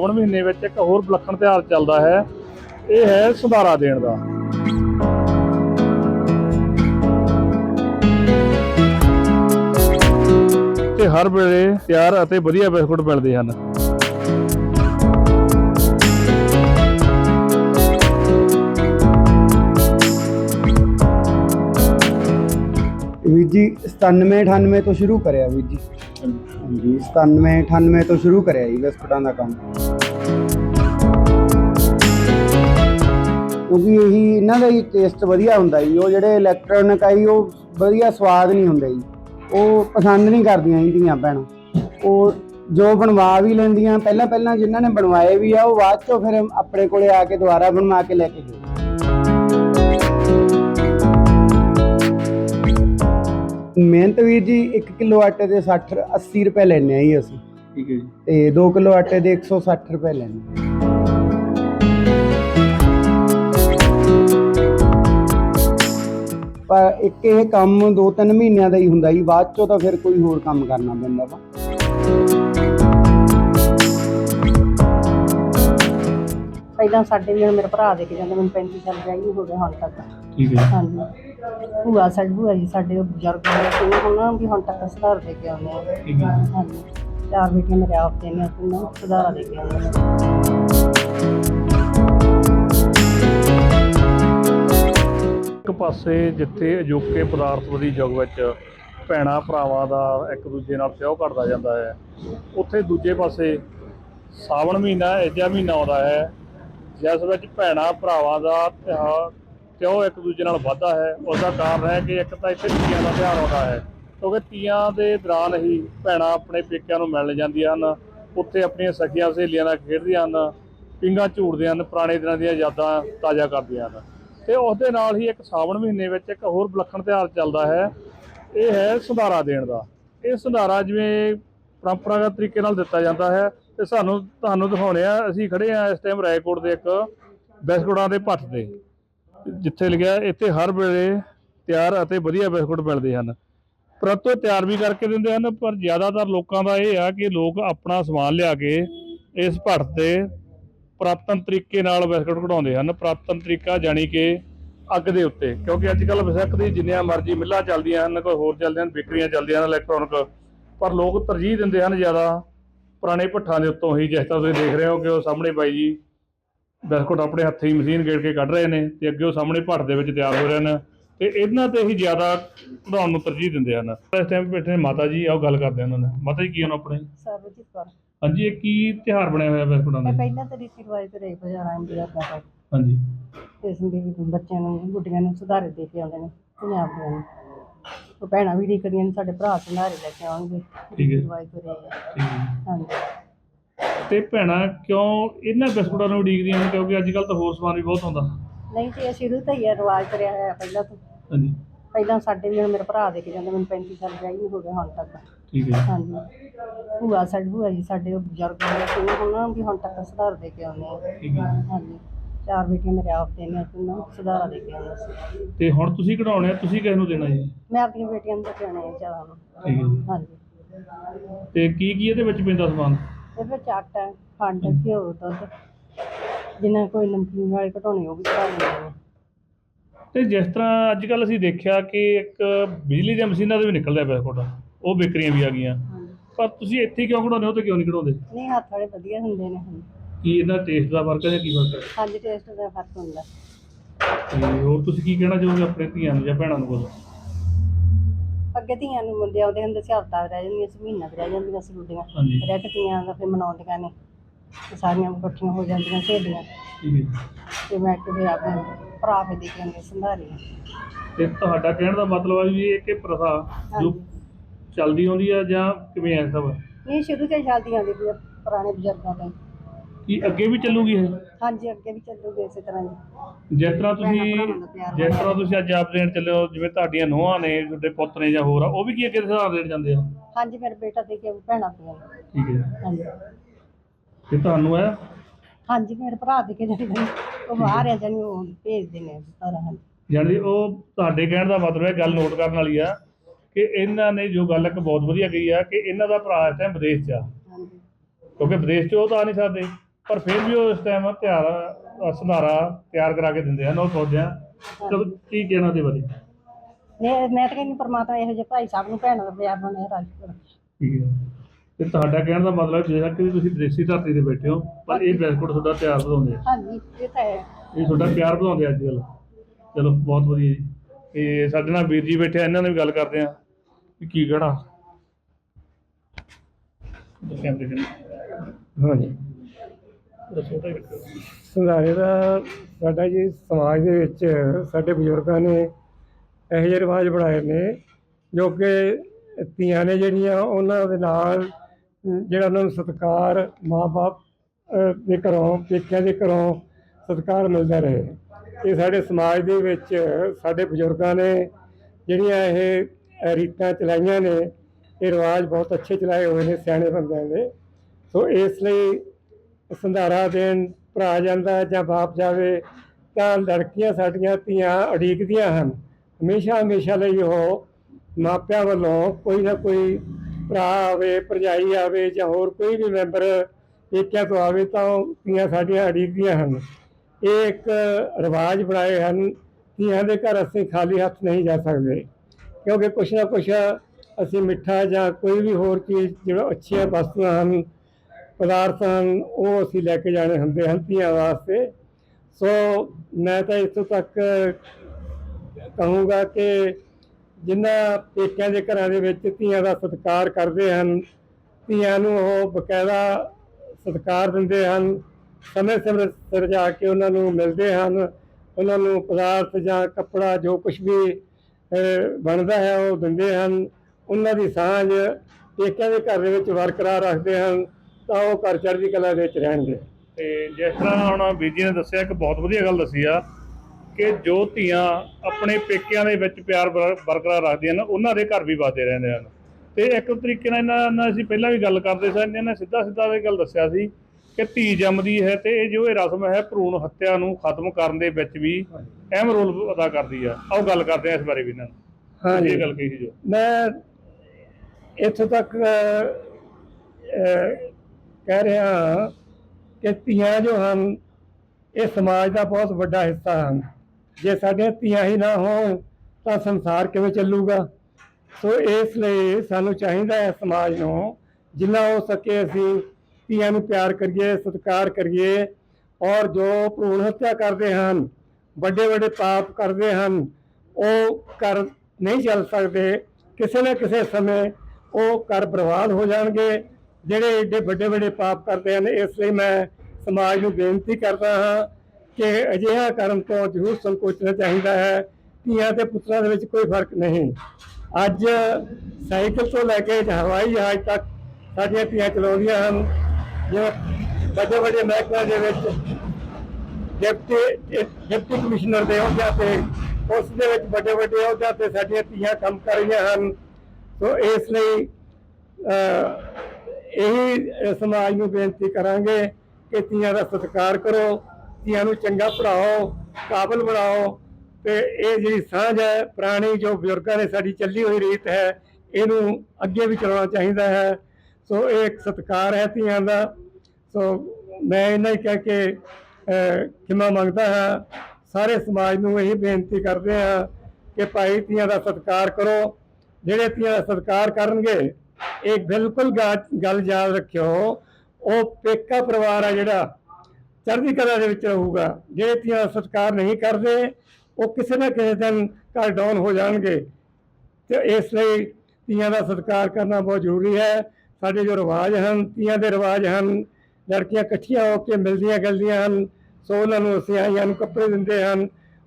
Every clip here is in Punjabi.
ਸਾਵਣ ਮਹੀਨੇ ਵਿੱਚ ਇੱਕ ਹੋਰ ਵਿਲੱਖਣ ਤਿਉਹਾਰ ਚੱਲਦਾ ਹੈ, ਇਹ ਹੈ ਸੰਧਾਰਾ ਦੇਣ ਦਾ। ਤੇ ਹਰ ਵੇਲੇ ਤਿਆਰ ਅਤੇ ਵਧੀਆ ਬਿਸਕੁਟ ਮਿਲਦੇ ਹਨ। ਵੀਰ ਜੀ 97 98 ਤੋਂ ਸ਼ੁਰੂ ਕਰਿਆ ਵੀਰ ਜੀ। ਹਾਂਜੀ 97 98 ਤੋਂ ਸ਼ੁਰੂ ਕਰਿਆ ਜੀ ਬਿਸਕੁਟਾਂ ਦਾ ਕੰਮ। ਕਿਉਂਕਿ ਇਹੀ ਇਹਨਾਂ ਦਾ ਹੀ ਟੇਸਟ ਵਧੀਆ ਹੁੰਦਾ ਜੀ। ਉਹ ਜਿਹੜੇ ਇਲੈਕਟ੍ਰੋਨਿਕ ਆਈ ਉਹ ਵਧੀਆ ਸਵਾਦ ਨਹੀਂ ਹੁੰਦਾ ਜੀ। ਉਹ ਪਸੰਦ ਨਹੀਂ ਕਰਦੀਆਂ ਜੀ ਧੀਆਂ ਭੈਣਾਂ। ਉਹ ਜੋ ਬਣਵਾ ਵੀ ਲੈਂਦੀਆਂ ਪਹਿਲਾਂ ਪਹਿਲਾਂ ਜਿਨ੍ਹਾਂ ਨੇ ਬਣਵਾਏ ਵੀ ਆ, ਉਹ ਬਾਅਦ ਚੋਂ ਫਿਰ ਆਪਣੇ ਕੋਲੇ ਆ ਕੇ ਦੁਬਾਰਾ ਬਣਵਾ ਕੇ ਲੈ ਕੇ ਗਏ। ਮਿਹਨਤ ਵੀਰ ਜੀ 1 ਕਿਲੋ ਆਟੇ ਦੇ 60 80 ਰੁਪਏ ਲੈਣੇ ਆ ਜੀ ਅਸੀਂ। ਠੀਕ ਹੈ ਜੀ। ਤੇ 2 ਕਿਲੋ ਆਟੇ ਦੇ 160 ਰੁਪਏ ਲੈਣੇ ਪਰ ਇੱਕ ਇਹ ਕੰਮ 2-3 ਮਹੀਨਿਆਂ ਦਾ ਹੀ ਹੁੰਦਾ ਜੀ ਬਾਅਦ ਚੋਂ ਤਾਂ ਫਿਰ ਕੋਈ ਹੋਰ ਕੰਮ ਕਰਨਾ ਪੈਂਦਾ ਵਾ। ਪਹਿਲਾਂ ਸਾਡੇ ਵੀ ਹੁਣ ਮੇਰੇ ਭਰਾ ਦੇ ਕੇ ਜਾਂਦੇ ਮੈਨੂੰ 35 ਸਾਲ ਜਾਈ ਹੋ ਗਏ ਹੁਣ ਤੱਕ। ਠੀਕ ਹੈ ਹਾਂਜੀ। ਭੂਆ ਸਾਡੀ ਭੂਆ ਜੀ ਸਾਡੇ ਉਹ ਬਜ਼ੁਰਗ ਹੋਏ ਸੀ ਉਹਨਾਂ ਨੂੰ ਵੀ ਹੁਣ ਤੱਕ ਸੁਧਾਰ ਦੇ ਕੇ ਆਉਂਦੇ ਆ। ਹਾਂਜੀ। ਚਾਰ ਬੇਟੀਆਂ ਮੇਰੇ ਆਪ ਦੇ ਨੇ ਉਹਨਾਂ ਨੂੰ ਸੁਧਾਰਾ ਦੇ ਕੇ ਆਉਂਦੇ ਨੇ ਇੱਕ ਪਾਸੇ ਜਿੱਥੇ ਅਜੋਕੇ ਪਦਾਰਥਵਾਦੀ ਯੁੱਗ ਵਿੱਚ ਭੈਣਾ ਭਰਾਵਾਂ ਦਾ ਇੱਕ ਦੂਜੇ ਨਾਲ ਪਿਓ ਘਟਦਾ ਜਾਂਦਾ ਹੈ ਉੱਥੇ ਦੂਜੇ ਪਾਸੇ ਸਾਵਣ ਮਹੀਨਾ ਅਜਿਹਾ ਮਹੀਨਾ ਆਉਂਦਾ ਹੈ ਜਿਸ ਵਿੱਚ ਭੈਣਾ ਭਰਾਵਾਂ ਦਾ ਤਿਉਹਾਰ ਪਿਓ ਇੱਕ ਦੂਜੇ ਨਾਲ ਵੱਧਦਾ ਹੈ? ਉਸ ਦਾ ਕਾਰਨ ਹੈ ਕਿ ਇੱਕ ਤਾਂ ਇੱਥੇ ਤੀਆਂ ਦਾ ਤਿਉਹਾਰ ਆਉਂਦਾ ਹੈ, ਕਿਉਂਕਿ ਤੀਆਂ ਦੇ ਦੌਰਾਨ ਹੀ ਭੈਣਾਂ ਆਪਣੇ ਪੇਕਿਆਂ ਨੂੰ ਮਿਲਣ ਜਾਂਦੀਆਂ ਹਨ, ਉੱਥੇ ਆਪਣੀਆਂ ਸਖੀਆਂ ਸਹੇਲੀਆਂ ਨਾਲ ਖੇਡਦੀਆਂ ਹਨ, ਪਿੰਗਾਂ ਝੂੜਦੀਆਂ ਹਨ, ਪੁਰਾਣੇ ਦਿਨਾਂ ਦੀਆਂ ਯਾਦਾਂ ਤਾਜ਼ਾ ਕਰਦੀਆਂ ਹਨ। ਤੇ ਉਸ ਦੇ ਨਾਲ ਹੀ ਇੱਕ ਸਾਵਣ ਮਹੀਨੇ ਵਿੱਚ ਇੱਕ ਹੋਰ ਵਿਲੱਖਣ ਤਿਉਹਾਰ ਚੱਲਦਾ ਹੈ, ਇਹ ਹੈ ਸੰਧਾਰਾ ਦੇਣ ਦਾ। ਇਹ ਸੰਧਾਰਾ ਜਿਵੇਂ ਪਰੰਪਰਾਗਤ ਤਰੀਕੇ ਨਾਲ ਦਿੱਤਾ ਜਾਂਦਾ ਹੈ ਤੇ ਸਾਨੂੰ, ਤੁਹਾਨੂੰ ਦਿਖਾਉਣੇ ਆ ਅਸੀਂ ਖੜੇ ਆ ਇਸ ਟਾਈਮ ਰਾਏਕੋਟ ਦੇ ਇੱਕ ਬਿਸਕੁਟਾਂ ਦੇ ਭੱਠ ਤੇ। ਜਿੱਥੇ ਲਿਖਿਆ ਇੱਥੇ ਹਰ ਵੇਲੇ ਤਿਆਰ ਅਤੇ ਵਧੀਆ ਬਿਸਕੁਟ ਮਿਲਦੇ ਹਨ। ਪਰੰਤੂ ਤਿਆਰ ਵੀ ਕਰਕੇ ਦਿੰਦੇ ਹਨ, ਪਰ ਜ਼ਿਆਦਾਤਰ ਲੋਕਾਂ ਦਾ ਇਹ ਆ ਕਿ ਲੋਕ ਆਪਣਾ ਸਮਾਨ ਲਿਆ ਕੇ ਇਸ ਭੱਠ ਤੇ ਪੁਰਾਤਨ ਤਰੀਕੇ ਨਾਲ ਬਿਸਕੁਟ ਕਢਾਉਂਦੇ ਹਨ। ਪੁਰਾਤਨ ਤਰੀਕਾ ਜਾਣੀ ਕਿ ਅੱਗ ਦੇ ਉੱਤੇ, ਕਿਉਂਕਿ ਅੱਜ ਕੱਲ੍ਹ ਵਿਸਕ ਦੀ ਜਿੰਨੀਆਂ ਮਰਜ਼ੀ ਮਿੱਲਾਂ ਚੱਲਦੀਆਂ ਹਨ, ਕੋਈ ਹੋਰ ਚੱਲਦੀਆਂ ਹਨ ਵਿਕਰੀਆਂ ਚੱਲਦੀਆਂ ਹਨ ਇਲੈਕਟ੍ਰੋਨਿਕ ਪਰ ਲੋਕ ਤਰਜੀਹ ਦਿੰਦੇ ਹਨ ਜ਼ਿਆਦਾ। ਪੁਰਾਣੇ ਭੱਠਾਂ ਦੇ ਉੱਤੋਂ ਹੀ, ਜਿਸ ਤਰ੍ਹਾਂ ਤੁਸੀਂ ਦੇਖ ਰਹੇ ਹੋ ਕਿ ਉਹ ਸਾਹਮਣੇ ਬਾਈ ਜੀ ਬਿਸਕੁਟ ਆਪਣੇ ਹੱਥੀਂ ਮਸ਼ੀਨ ਗੇੜ ਕੇ ਕੱਢ ਰਹੇ ਨੇ ਤੇ ਅੱਗੇ ਉਹ ਸਾਹਮਣੇ ਭੱਠ ਦੇ ਵਿੱਚ ਤਿਆਰ ਹੋ ਰਹੇ ਨੇ ਤੇ ਇਹਨਾਂ ਤੇ ਹੀ ਜ਼ਿਆਦਾ ਕਢਾਉਣ ਨੂੰ ਤਰਜੀਹ ਦਿੰਦੇ ਹਨ। ਇਸ ਟਾਈਮ ਬੈਠੇ ਨੇ ਮਾਤਾ ਜੀ ਆਓ ਗੱਲ ਕਰਦੇ ਹਾਂ ਉਹਨਾਂ ਨਾਲ। ਮਾਤਾ ਜੀ ਕੀ ਹਨ ਆਪਣੇ ਸਰਬਜੀਤ ਕੌਰ। ਹਾਂਜੀ ਇਹ ਕੀ ਤਿਉਹਾਰ ਬਣਿਆ ਹੋਇਆ ਬਿਸਕੁਟਾਂ ਦਾ? ਪਹਿਲਾਂ ਤਾਂ ਰੀਤੀ ਰਿਵਾਜ ਤੇ ਰਹੀ ਬਾਜ਼ਾਰਾਂ ਇੰਜ ਕਰਦਾ ਤਾਂ ਹਾਂਜੀ। ਇਸ ਵੀ ਬੱਚਿਆਂ ਨੂੰ ਗੁੱਡੀਆਂ ਨੂੰ ਸੁਧਾਰੇ ਦੇ ਕੇ ਆਉਂਦੇ ਨੇ ਪੰਜਾਬ ਦੇ ਨੂੰ ਉਹ ਭੈਣਾਂ ਵੀ ਡੀਕਦੀਆਂ ਨੇ ਸਾਡੇ ਭਰਾ ਸੁਧਾਰੇ ਲੈ ਕੇ ਆਉਣਗੇ। ਠੀਕ ਹੈ। ਰਿਵਾਜ ਤੇ ਰਹੇ। ਹੈ। ਹਾਂਜੀ। ਤੇ ਭੈਣਾਂ ਕਿਉਂ ਇਹਨਾਂ ਬਿਸਕੁਟਾਂ ਨੂੰ ਉਡੀਕਦੀਆਂ ਨੇ? ਕਿਉਂਕਿ ਅੱਜ ਕੱਲ ਤਾਂ ਹੋਰ ਸਮਾਨ ਵੀ ਬਹੁਤ ਆਉਂਦਾ ਨਹੀਂ ਤੇ ਇਹ ਸ਼ੁਰੂ ਤੋਂ ਹੀ ਇਹ ਰਿਵਾਜ ਤੁਰਿਆ ਹੋਇਆ ਪਹਿਲਾਂ ਤੋਂ। ਹਾਂਜੀ। ਪਹਿਲਾਂ ਸਾਡੇ ਵੀ ਹੁਣ ਮੇਰੇ ਭਰਾ ਦੇ ਕੇ ਜਾਂਦੇ ਮੈਨੂੰ 35 ਸਾਲ ਜਾਈ ਹੋ ਗਏ ਹੁਣ ਤੱਕ। ਠੀਕ ਹੈ। ਹਾਂਜੀ। ਭੂਆ ਸਾਡੀ ਭੂਆ ਜੀ ਸਾਡੇ ਉਹ ਬਜ਼ੁਰਗ ਹੋਏ ਸੀ ਉਹਨਾਂ ਨੂੰ ਵੀ ਹੁਣ ਤੱਕ ਸੁਧਾਰ ਦੇ ਕੇ ਆਉਂਦੇ ਆ ਠੀਕ ਹੈ ਹਾਂਜੀ। ਚਾਰ ਬੇਟੀਆਂ ਮੇਰੇ ਆਪ ਦੇ ਨੇ ਉਹਨਾਂ ਨੂੰ ਸੁਧਾਰਾ ਦੇ ਕੇ ਆਉਂਦੇ ਸੀ ਤੇ ਹੁਣ ਤੁਸੀਂ ਕਢਾਉਣੇ ਆ ਤੁਸੀਂ ਕਿਸ ਨੂੰ ਦੇਣਾ ਜੀ? ਮੈਂ ਆਪਣੀਆਂ ਬੇਟੀਆਂ ਨੂੰ ਤਾਂ ਆ ਨੂੰ। ਠੀਕ ਹੈ ਜੀ। ਹਾਂਜੀ। ਤੇ ਕੀ ਕੀ ਇਹਦੇ ਵਿੱਚ ਪੈਂਦਾ ਸਮਾਨ? ਇਹਦੇ ਵਿੱਚ ਆਟਾ ਖੰਡ ਘਿਓ ਦੁੱਧ ਜਿੰਨਾ ਕੋਈ ਨਮਕੀਨ ਵਾਲੇ ਘਟਾਉਣੇ ਉਹ ਵੀ ਘਟਾ ਲੈਂਦੇ ਨੇ ਤੇ ਜਿਸ ਤਰ੍ਹਾਂ ਅੱਜ ਕੱਲ ਅਸੀਂ ਦੇਖਿਆ ਕਿ ਇੱਕ ਬਿਜਲੀ ਦੀਆਂ ਮਸ਼ੀਨਾਂ ਦੇ ਵੀ ਨਿਕਲਦਾ ਬਿਸਕੁਟ ਉਹ ਵਿਕਰੀਆਂ ਵੀ ਆ ਗਈਆਂ। ਹਾਂਜੀ। ਪਰ ਤੁਸੀਂ ਇੱਥੇ ਕਿਉਂ ਕਢਾਉਂਦੇ ਹੋ ਤੇ ਕਿਉਂ ਨਹੀਂ ਕਢਾਉਂਦੇ ਨਹੀਂ ਹੱਥ ਵਾਲੇ ਵਧੀਆ ਹੁੰਦੇ ਨੇ ਕੀ ਇਹਦਾ ਟੇਸਟ ਦਾ ਫ਼ਰਕ ਹੈ ਜਾਂ ਕੀ ਫ਼ਰਕ ਹੈ? ਹਾਂਜੀ ਟੇਸਟ ਦਾ ਫ਼ਰਕ ਹੁੰਦਾ। ਤੇ ਹੋਰ ਤੁਸੀਂ ਕੀ ਕਹਿਣਾ ਚਾਹੋਗੇ ਆਪਣੇ ਧੀਆਂ ਨੂੰ ਜਾਂ ਭੈਣਾਂ ਨੂੰ ਕੋਲ ਅੱਗੇ ਧੀਆਂ ਨੂੰ ਮੁੰਡੇ ਆਉਂਦੇ ਹੁੰਦੇ ਸੀ ਹਫ਼ਤਾ ਰਹਿ ਜਾਂਦੀਆਂ ਸੀ ਮਹੀਨਾ ਕੁ ਰਹਿ ਜਾਂਦੀਆਂ ਸੀ ਗੁੱਡੀਆਂ ਹਾਂਜੀ। ਰਹਿ ਕੇ ਧੀਆਂ ਦਾ ਫਿਰ ਮਨਾਉਂਦੀਆਂ ਨੇ। ਤੇ ਸਾਰੀਆਂ ਇਕੱਠੀਆਂ ਹੋ ਜਾਂਦੀਆਂ ਸਹੇਲੀਆਂ। ਠੀਕ ਹੈ ਤੇ ਮੈਂ ਕਿ ਫਿਰ ਆਪਣੇ ਭਰਾ ਫਿਰ ਦੇ ਕੇ ਆਉਂਦੇ ਸੰਧਾਰੇ ਤੇ ਤੁਹਾਡਾ ਕਹਿਣ ਦਾ ਮਤਲਬ ਹੈ ਵੀ ਇਹ ਕਿ ਪ੍ਰਥਾ ਜੋ ਚੱਲਦੀ ਆਉਂਦੀ ਆ ਜਾਂ ਕਿਵੇਂ ਐ ਸਭ? ਨਹੀਂ ਸ਼ੁਰੂ ਤੋਂ ਹੀ ਚੱਲਦੀਆਂ ਆਉਂਦੀ ਪਈ ਆ, ਪੁਰਾਣੇ ਬਜ਼ੁਰਗਾਂ ਤੋਂ ਹੀ। ਕੀ ਅੱਗੇ ਵੀ ਚੱਲੂਗੀ ਇਹ? ਹਾਂਜੀ ਅੱਗੇ ਵੀ ਚੱਲੂਗੇ ਇਸੇ ਤਰ੍ਹਾਂ ਹੀ। ਜਿਸ ਤਰ੍ਹਾਂ ਤੁਸੀਂ ਭੈਣਾਂ ਭਰਾਵਾਂ ਦਾ ਪਿਆਰ ਜਿਸ ਤਰ੍ਹਾਂ ਤੁਸੀਂ ਅੱਜ ਆਪ ਦੇਣ ਚੱਲੇ ਹੋ ਜਿਵੇਂ ਤੁਹਾਡੀਆਂ ਨੂੰਹਾਂ ਨੇ ਤੁਹਾਡੇ ਪੁੱਤ ਨੇ ਜਾਂ ਹੋਰ ਆ ਉਹ ਵੀ ਕੀ ਅੱਗੇ ਸੁਧਾਰ ਦੇਣ ਜਾਂਦੇ ਆ? ਹਾਂਜੀ ਮੇਰਾ ਬੇਟਾ ਦੇ ਕੇ ਭੈਣਾਂ ਪਈਆਂ ਨੇ। ਠੀਕ ਹੈ। ਹਾਂਜੀ। ਤੇ ਤੁਹਾਨੂੰ ਹੈ ਹਾਂਜੀ ਮੇਰੇ ਭਰਾ ਦੇ ਕੇ ਜਾਂਦੇ ਨੇ ਉਹ ਬਾਹਰ ਆ ਜਾਣੀ ਉਹ ਭੇਜਦੇ ਨੇ ਸਾਰਾ ਹਾਂਜੀ। ਯਾਨੀ ਉਹ ਤੁਹਾਡੇ ਕਹਿਣ ਦਾ ਮਤਲਬ ਹੈ ਗੱਲ ਨੋਟ ਕਰਨ ਵਾਲੀ ਆ ਕਿ ਇਹਨਾਂ ਨੇ ਜੋ ਗੱਲ ਇੱਕ ਬਹੁਤ ਵਧੀਆ ਕਹੀ ਆ ਕਿ ਇਹਨਾਂ ਦਾ ਭਰਾ ਇਸ ਟਾਈਮ ਵਿਦੇਸ਼ 'ਚ ਆ। ਹਾਂਜੀ। ਕਿਉਂਕਿ ਵਿਦੇਸ਼ 'ਚ ਉਹ ਤਾਂ ਆ ਨਹੀਂ ਸਕਦੇ। ਪਰ ਫਿਰ ਵੀ ਉਹ ਇਸ ਟਾਈਮ ਤਿਆਰ ਸੰਧਾਰਾ ਤਿਆਰ ਕਰਾ ਕੇ ਦਿੰਦੇ ਹਨ ਉਹ ਫੌਜਾਂ ਚਲੋ ਕੀ ਕਹਿਣਾ ਤੇ ਬਾਰੇ? ਮੈਂ ਮੈਂ ਤਾਂ ਕਹਿੰਦੀ ਪਰਮਾਤਮਾ ਇਹੋ ਜਿਹੇ ਭਾਈ ਸਾਹਿਬ ਨੂੰ ਭੈਣਾਂ ਦਾ ਪਿਆਰ ਬਣੇ ਰਾਜਪੁਰ ਠੀਕ ਹੈ। ਤੇ ਤੁਹਾਡਾ ਕਹਿਣ ਦਾ ਮਤਲਬ ਜਿਹੜਾ ਕਿ ਤੁਸੀਂ ਵਿਦੇਸ਼ੀ ਧਰਤੀ ਤੇ ਬੈਠੇ ਹੋ ਪਰ ਇਹ ਬਿਸਕੁਟ ਤੁਹਾਡਾ ਪਿਆਰ ਵਧਾਉਂਦੇ ਆ। ਹਾਂਜੀ ਇਹ ਤਾਂ ਹੈ। ਇਹ ਤੁਹਾਡਾ ਪਿਆਰ ਵਧਾਉਂਦੇ ਆ ਅੱਜ ਕੱਲ੍ਹ। ਚਲੋ ਬਹੁਤ ਵਧੀਆ ਜੀ। ਤੇ ਸਾਡੇ ਨਾਲ ਵੀਰ ਜੀ ਬੈਠੇ ਆ ਇਹਨਾਂ ਨਾਲ ਵੀ ਗੱਲ ਕਰਦੇ ਆ। ਕਿ ਕੀ ਕਹਿਣਾ ਕੈਮਰੇ ਦੇ ਹਾਂਜੀ। ਦੱਸੋ। ਸੰਧਾਰੇ ਦਾ ਸਾਡਾ ਜੀ ਸਮਾਜ ਦੇ ਵਿੱਚ ਸਾਡੇ ਬਜ਼ੁਰਗਾਂ ਨੇ ਇਹੋ ਜਿਹੇ ਰਿਵਾਜ ਬਣਾਏ ਨੇ, ਜੋ ਕਿ ਧੀਆਂ ਨੇ ਜਿਹੜੀਆਂ ਉਹਨਾਂ ਦੇ ਨਾਲ, ਜਿਹੜਾ ਉਹਨਾਂ ਨੂੰ ਸਤਿਕਾਰ ਮਾਪੇ ਦੇ ਘਰੋਂ, ਪੇਕਿਆਂ ਦੇ ਘਰੋਂ ਸਤਿਕਾਰ ਮਿਲਦਾ ਰਹੇ। ਇਹ ਸਾਡੇ ਸਮਾਜ ਦੇ ਵਿੱਚ ਸਾਡੇ ਬਜ਼ੁਰਗਾਂ ਨੇ ਜਿਹੜੀਆਂ ਇਹ ਰੀਤਾਂ ਚਲਾਈਆਂ ਨੇ, ਇਹ ਰਿਵਾਜ ਬਹੁਤ ਅੱਛੇ ਚਲਾਏ ਹੋਏ ਨੇ ਸਿਆਣੇ ਬੰਦਿਆਂ ਨੇ ਸੋ ਇਸ ਲਈ ਸੰਧਾਰਾ ਦੇਣ ਭਰਾ ਜਾਂਦਾ ਜਾਂ ਬਾਪ ਜਾਵੇ ਤਾਂ ਲੜਕੀਆਂ ਸਾਡੀਆਂ ਧੀਆਂ ਉਡੀਕਦੀਆਂ ਹਨ। ਹਮੇਸ਼ਾ ਹਮੇਸ਼ਾ ਲਈ ਉਹ ਮਾਪਿਆਂ ਵੱਲੋਂ ਕੋਈ ਨਾ ਕੋਈ ਭਰਾ ਆਵੇ, ਭਰਜਾਈ ਆਵੇ ਜਾਂ ਹੋਰ ਕੋਈ ਵੀ ਮੈਂਬਰ ਪੇਕਿਆਂ ਤੋਂ ਆਵੇ ਤਾਂ ਉਹ ਧੀਆਂ ਸਾਡੀਆਂ ਉਡੀਕਦੀਆਂ ਹਨ। ਇਹ ਇੱਕ ਰਿਵਾਜ ਬਣਾਏ ਹਨ, ਧੀਆਂ ਦੇ ਘਰ ਅਸੀਂ ਖਾਲੀ ਹੱਥ ਨਹੀਂ ਜਾ ਸਕਦੇ ਕਿਉਂਕਿ ਕੁਛ ਨਾ ਕੁਛ ਅਸੀਂ ਮਿੱਠਾ ਜਾਂ ਕੋਈ ਵੀ ਹੋਰ ਚੀਜ਼ ਜਿਹੜਾ ਅੱਛੀਆਂ ਵਸਤੂਆਂ ਹਨ ਪਦਾਰਥ ਹਨ ਉਹ ਅਸੀਂ ਲੈ ਕੇ ਜਾਣੇ ਹੁੰਦੇ ਹਨ ਧੀਆਂ ਵਾਸਤੇ। ਸੋ ਮੈਂ ਤਾਂ ਇੱਥੋਂ ਤੱਕ ਕਹੂੰਗਾ ਕਿ ਜਿਨ੍ਹਾਂ ਪੇਕਿਆਂ ਦੇ ਘਰਾਂ ਦੇ ਵਿੱਚ ਧੀਆਂ ਦਾ ਸਤਿਕਾਰ ਕਰਦੇ ਹਨ, ਧੀਆਂ ਨੂੰ ਉਹ ਬਕਾਇਦਾ ਸਤਿਕਾਰ ਦਿੰਦੇ ਹਨ। ਸਮੇਂ ਸਮੇਂ ਸਿਰ ਜਾ ਕੇ ਉਹਨਾਂ ਨੂੰ ਮਿਲਦੇ ਹਨ। ਉਹਨਾਂ ਨੂੰ ਪਦਾਰਥ ਜਾਂ ਕੱਪੜਾ ਜੋ ਕੁਝ ਵੀ ਬਣਦਾ ਹੈ ਉਹ ਦਿੰਦੇ ਹਨ। ਉਹਨਾਂ ਦੀ ਸਾਂਝ ਪੇਕਿਆਂ ਦੇ ਘਰ ਦੇ ਵਿੱਚ ਬਰਕਰਾਰ ਰੱਖਦੇ ਹਨ। ਤਾਂ ਉਹ ਘਰ ਚੜ੍ਹਦੀ ਕਲਾ ਵਿੱਚ ਰਹਿਣਗੇ। ਤੇ ਜਿਸ ਤਰ੍ਹਾਂ ਹੁਣ ਵੀਰ ਜੀ ਨੇ ਦੱਸਿਆ ਕਿ ਬਹੁਤ ਵਧੀਆ ਗੱਲ ਦੱਸੀ ਆ ਕਿ ਜੋ ਧੀਆਂ ਆਪਣੇ ਪੇਕਿਆਂ ਦੇ ਵਿੱਚ ਪਿਆਰ ਬਰ- ਬਰਕਰਾਰ ਰੱਖਦੀਆਂ ਨੇ ਉਹਨਾਂ ਦੇ ਘਰ ਵੀ ਵਸਦੇ ਰਹਿੰਦੇ ਹਨ। ਤੇ ਇੱਕ ਤਰੀਕੇ ਨਾਲ ਇਹਨਾਂ ਨਾਲ ਅਸੀਂ ਪਹਿਲਾਂ ਵੀ ਗੱਲ ਕਰਦੇ ਸਾਂ ਇਹਨਾਂ ਨੇ ਸਿੱਧਾ ਸਿੱਧਾ ਇਹ ਗੱਲ ਦੱਸਿਆ ਸੀ ਕਿ ਧੀ ਜੰਮਦੀ ਹੈ ਤੇ ਇਹ ਜੋ ਇਹ ਰਸਮ ਹੈ ਭਰੂਣ ਹੱਤਿਆ ਨੂੰ ਖਤਮ ਕਰਨ ਦੇ ਵਿੱਚ ਵੀ ਅਹਿਮ ਰੋਲ ਅਦਾ ਕਰਦੀ ਆ। ਆਓ ਗੱਲ ਕਰਦੇ ਆ ਇਸ ਬਾਰੇ ਵੀ ਇਹਨਾਂ ਨਾਲ। ਹਾਂਜੀ। ਇਹ ਗੱਲ ਕਹੀ ਸੀ ਜੋ। ਮੈਂ ਇੱਥੋਂ ਤੱਕ ਅਹ, ਅਹ, ਕਹਿ ਰਿਹਾ ਹਾਂ ਕਿ ਧੀਆਂ ਜੋ ਹਨ, ਇਹ ਸਮਾਜ ਦਾ ਬਹੁਤ ਵੱਡਾ ਹਿੱਸਾ ਹਨ। ਜੇ ਸਾਡੀਆਂ ਧੀਆਂ ਹੀ ਨਾ ਹੋਣ, ਤਾਂ ਸੰਸਾਰ ਕਿਵੇਂ ਚੱਲੂਗਾ? ਸੋ ਇਸ ਲਈ ਸਾਨੂੰ ਚਾਹੀਦਾ ਹੈ ਸਮਾਜ ਨੂੰ, ਜਿੰਨਾ ਹੋ ਸਕੇ ਅਸੀਂ ਧੀਆਂ ਨੂੰ ਪਿਆਰ ਕਰੀਏ, ਸਤਿਕਾਰ ਕਰੀਏ ਔਰ ਜੋ ਭਰੂਣ ਹੱਤਿਆ ਕਰਦੇ ਹਨ ਵੱਡੇ ਵੱਡੇ ਪਾਪ ਕਰਦੇ ਹਨ, ਉਹ ਕਰ ਨਹੀਂ ਚੱਲ ਸਕਦੇ। ਕਿਸੇ ਨਾ ਕਿਸੇ ਸਮੇਂ ਉਹ ਕਰ ਬਰਬਾਦ ਹੋ ਜਾਣਗੇ। ਜਿਹੜੇ ਏਡੇ ਵੱਡੇ ਵੱਡੇ ਪਾਪ ਕਰਦੇ ਹਨ, ਇਸ ਲਈ ਮੈਂ ਸਮਾਜ ਨੂੰ ਬੇਨਤੀ ਕਰਦਾ ਹਾਂ ਕਿ ਅਜਿਹਾ ਕਰਨ ਤੋਂ ਜ਼ਰੂਰ ਸੰਕੋਚਣਾ ਚਾਹੀਦਾ ਹੈ। ਧੀਆਂ ਤੇ ਪੁੱਤਰਾਂ ਦੇ ਵਿੱਚ ਕੋਈ ਫ਼ਰਕ ਨਹੀਂ। ਅੱਜ ਸਾਈਕਲ ਤੋਂ ਲੈ ਕੇ ਹਵਾਈ ਜਹਾਜ਼ ਤੱਕ ਸਾਡੀਆਂ ਧੀਆਂ ਚਲਾਉਂਦੀਆਂ ਹਨ। ਜਿਵੇਂ ਵੱਡੇ ਵੱਡੇ ਮਹਿਕਮਿਆਂ ਦੇ ਵਿੱਚ ਡਿਪਟੀ ਡਿਪਟੀ ਕਮਿਸ਼ਨਰ ਦੇ ਅਹੁਦਿਆਂ ਤੇ, ਉਸ ਦੇ ਵਿੱਚ ਵੱਡੇ ਵੱਡੇ ਅਹੁਦਿਆਂ ਤੇ ਸਾਡੀਆਂ ਧੀਆਂ ਕੰਮ ਕਰ ਰਹੀਆਂ ਹਨ। ਸੋ ਇਸ ਲਈ ਇਹੀ ਸਮਾਜ ਨੂੰ ਬੇਨਤੀ ਕਰਾਂਗੇ ਕਿ ਧੀਆਂ ਦਾ ਸਤਿਕਾਰ ਕਰੋ ਧੀਆਂ ਨੂੰ ਚੰਗਾ ਪੜ੍ਹਾਓ, ਕਾਬਲ ਬਣਾਓ ਤੇ ਇਹ ਜਿਹੜੀ ਸਾਂਝ ਹੈ, ਪੁਰਾਣੀ ਜੋ ਬਜ਼ੁਰਗਾਂ ਨੇ ਸਾਡੀ ਚੱਲੀ ਹੋਈ ਰੀਤ ਹੈ, ਇਹਨੂੰ ਅੱਗੇ ਵੀ ਚਲਾਉਣਾ ਚਾਹੀਦਾ ਹੈ। ਸੋ ਇਹ ਇੱਕ ਸਤਿਕਾਰ ਹੈ ਧੀਆਂ ਦਾ। ਸੋ ਮੈਂ ਇਹਨਾਂ ਹੀ ਕਹਿ ਕੇ ਖਿਮਾ ਮੰਗਦਾ ਹਾਂ, ਸਾਰੇ ਸਮਾਜ ਨੂੰ ਇਹੀ ਬੇਨਤੀ ਕਰਦੇ ਹਾਂ ਕਿ ਭਾਈ ਧੀਆਂ ਦਾ ਸਤਿਕਾਰ ਕਰੋ। ਜਿਹੜੇ ਧੀਆਂ ਦਾ ਸਤਿਕਾਰ ਕਰਨਗੇ ਇਹ ਬਿਲਕੁਲ ਗਾ- ਗੱਲ ਯਾਦ ਰੱਖਿਓ, ਉਹ ਪੇਕਾ ਪਰਿਵਾਰ ਆ ਜਿਹੜਾ, ਚੜ੍ਹਦੀ ਕਲਾ ਦੇ ਵਿੱਚ ਰਹੂਗਾ। ਜਿਹੜੇ ਤੀਆਂ ਦਾ ਸਤਿਕਾਰ ਨਹੀਂ ਕਰਦੇ, ਉਹ ਕਿਸੇ ਨਾ ਕਿਸੇ ਦਿਨ ਘਰ ਡਾਊਨ ਹੋ ਜਾਣਗੇ। ਤੇ ਇਸ ਲਈ ਤੀਆਂ ਦਾ ਸਤਿਕਾਰ ਕਰਨਾ ਬਹੁਤ ਜ਼ਰੂਰੀ ਹੈ। ਸਾਡੇ ਜੋ ਰਿਵਾਜ ਹਨ ਤੀਆਂ ਦੇ ਰਿਵਾਜ ਹਨ, ਲੜਕੀਆਂ ਇਕੱਠੀਆਂ ਹੋ ਕੇ ਮਿਲਦੀਆਂ ਗਲਦੀਆਂ ਹਨ, ਸੋ ਉਹਨਾਂ ਨੂੰ ਅਸੀਂ ਆਈਆਂ ਨੂੰ ਕੱਪੜੇ ਦਿੰਦੇ ਹਨ।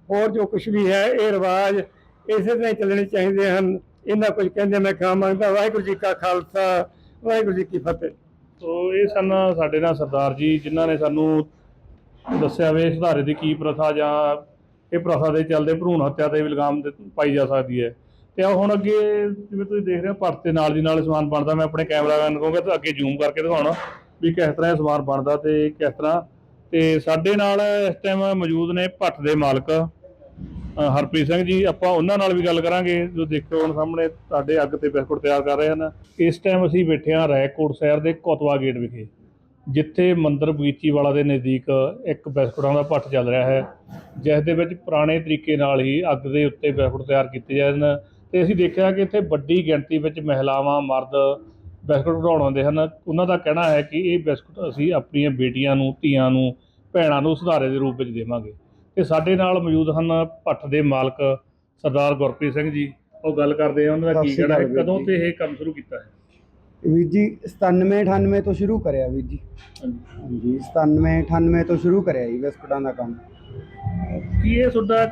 ਹੋਰ ਜੋ ਕੁਝ ਵੀ ਹੈ, ਇਹ ਰਿਵਾਜ ਇਸੇ ਤਰ੍ਹਾਂ ਹੀ ਚੱਲਣੇ ਚਾਹੀਦੇ ਹਨ। ਇਹਨਾਂ ਕੁਝ ਕਹਿੰਦੇ, ਮੈਂ ਖਾ ਮੰਗਦਾ, ਵਾਹਿਗੁਰੂ ਜੀ ਕਾ ਖਾਲਸਾ, ਵਾਹਿਗੁਰੂ ਜੀ ਕੀ ਫਤਿਹ। ਸੋ ਇਹ ਸਨ ਸਾਡੇ ਨਾਲ ਸਰਦਾਰ ਜੀ, ਜਿਨ੍ਹਾਂ ਨੇ ਸਾਨੂੰ ਦੱਸਿਆ ਵੇ ਸੁਧਾਰੇ ਦੀ ਕੀ ਪ੍ਰਥਾ ਜਾਂ ਇਹ ਪ੍ਰਥਾ ਦੇ ਚੱਲਦੇ ਭਰੂਣ ਹੱਤਿਆ ਤੇ ਵੀ ਇਲਜ਼ਾਮ ਪਾਈ ਜਾ ਸਕਦੀ ਹੈ। ਤੇ ਆ ਹੁਣ ਅੱਗੇ ਜਿਵੇਂ ਤੁਸੀਂ ਦੇਖ ਰਹੇ ਹੋ, ਭਰਤ ਦੇ ਨਾਲ ਦੀ ਨਾਲ ਸਮਾਨ ਬਣਦਾ, ਮੈਂ ਆਪਣੇ ਕੈਮਰਾਮੈਨ ਨੂੰ ਕਹੂੰਗਾ, ਤਾਂ ਅੱਗੇ ਜ਼ੂਮ ਕਰਕੇ ਦਿਖਾਉਣਾ ਵੀ ਕਿਸ ਤਰ੍ਹਾਂ ਇਹ ਸਮਾਨ ਬਣਦਾ ਤੇ ਕਿਸ ਤਰ੍ਹਾਂ। ਤੇ ਸਾਡੇ ਨਾਲ ਇਸ ਟਾਈਮ ਮੌਜੂਦ ਨੇ ਭੱਠ ਦੇ ਮਾਲਕ ਹਰਪ੍ਰੀਤ ਸਿੰਘ ਜੀ, ਆਪਾਂ ਉਹਨਾਂ ਨਾਲ ਵੀ ਗੱਲ ਕਰਾਂਗੇ, ਜੋ ਦੇਖੋ ਹੁਣ ਸਾਹਮਣੇ ਤੁਹਾਡੇ ਅੱਗ ਤੇ ਬਿਸਕੁਟ ਤਿਆਰ ਕਰ ਰਹੇ ਹਨ। ਇਸ ਟਾਈਮ ਅਸੀਂ ਬੈਠੇ ਹਾਂ ਰੈਕੋਟ ਸ਼ਹਿਰ ਦੇ ਕੋਤਵਾ ਗੇਟ ਵਿਖੇ, ਜਿੱਥੇ ਮੰਦਰ ਬਗੀਚੀ ਵਾਲਾ ਦੇ ਨਜ਼ਦੀਕ ਇੱਕ ਬਿਸਕੁਟਾਂ ਦਾ ਭੱਠ ਚੱਲ ਰਿਹਾ ਹੈ, ਜਿਸ ਦੇ ਵਿੱਚ ਪੁਰਾਣੇ ਤਰੀਕੇ ਨਾਲ ਹੀ ਅੱਗ ਦੇ ਉੱਤੇ ਬਿਸਕੁਟ ਤਿਆਰ ਕੀਤੇ ਜਾਂਦੇ ਹਨ। ਤੇ ਅਸੀਂ ਦੇਖਿਆ ਕਿ ਇੱਥੇ ਵੱਡੀ ਗਿਣਤੀ ਵਿੱਚ ਮਹਿਲਾਵਾਂ ਮਰਦ ਬਿਸਕੁਟ ਬਣਾਉਣ ਆਉਂਦੇ ਹਨ। ਉਹਨਾਂ ਦਾ ਕਹਿਣਾ ਹੈ ਕਿ ਇਹ ਬਿਸਕੁਟ ਅਸੀਂ ਆਪਣੀਆਂ ਬੇਟੀਆਂ ਨੂੰ, ਧੀਆਂ ਨੂੰ, ਭੈਣਾਂ ਨੂੰ ਸੁਧਾਰੇ ਦੇ ਰੂਪ ਵਿੱਚ ਦੇਵਾਂਗੇ। ਤੇ ਸਾਡੇ ਨਾਲ ਮੌਜੂਦ ਹਨ ਭੱਠ ਦੇ ਮਾਲਕ ਸਰਦਾਰ ਗੁਰਪ੍ਰੀਤ ਸਿੰਘ ਜੀ। ਉਹ ਗੱਲ ਕਰਦੇ ਆ ਉਹਨਾਂ ਦਾ ਕੀ ਵੀਰ ਕਦੋਂ। ਤੇ ਇਹ ਕੰਮ ਸ਼ੁਰੂ ਕੀਤਾ ਹੈ? ਵੀਰ ਜੀ 97 98 ਤੋਂ ਸ਼ੁਰੂ ਕਰਿਆ ਵੀਰ ਜੀ। ਹਾਂਜੀ। 97 98 ਤੋਂ ਸ਼ੁਰੂ ਕਰਿਆ ਜੀ ਬਿਸਕੁਟਾਂ ਦਾ ਕੰਮ। ਕੀ ਇਹ ਤੁਹਾਡਾ